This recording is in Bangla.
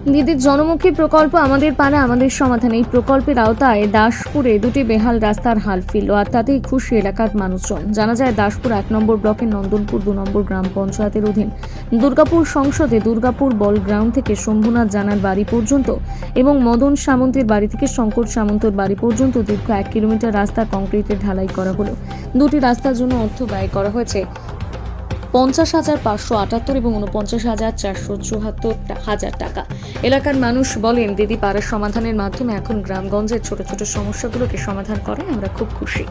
দিদির জনমুখী প্রকল্প আমাদের পাড়া আমাদের সমাধান। এই প্রকল্পের আওতায় দাসপুরে দুটি বেহাল রাস্তার হাল ফিরল, আর তাতেই খুশি এলাকার মানুষজন। জানা যায়, দাসপুর এক নম্বর ব্লকের নন্দনপুর দু নম্বর গ্রাম পঞ্চায়েতের অধীন। দুর্গাপুর সংসদে দুর্গাপুর বল গ্রাউন্ড থেকে শম্ভুনাথ জানার বাড়ি পর্যন্ত এবং মদন সামন্তের বাড়ি থেকে শঙ্কর সামন্তর বাড়ি পর্যন্ত দীর্ঘ এক কিলোমিটার রাস্তা কংক্রিটের ঢালাই করা হলো। দুটি রাস্তার জন্য অর্থ ব্যয় করা হয়েছে। পঞ্চাশ হাজার পাঁচশো আটাত্তর এবং উনপঞ্চাশ হাজার চারশো চুহাত্তর হাজার টাকা। এলাকার মানুষ বলেন, দিদি, পাড়ার সমাধানের মাধ্যমে এখন গ্রামগঞ্জের ছোট ছোট সমস্যাগুলোকে সমাধান করে আমরা খুব খুশি।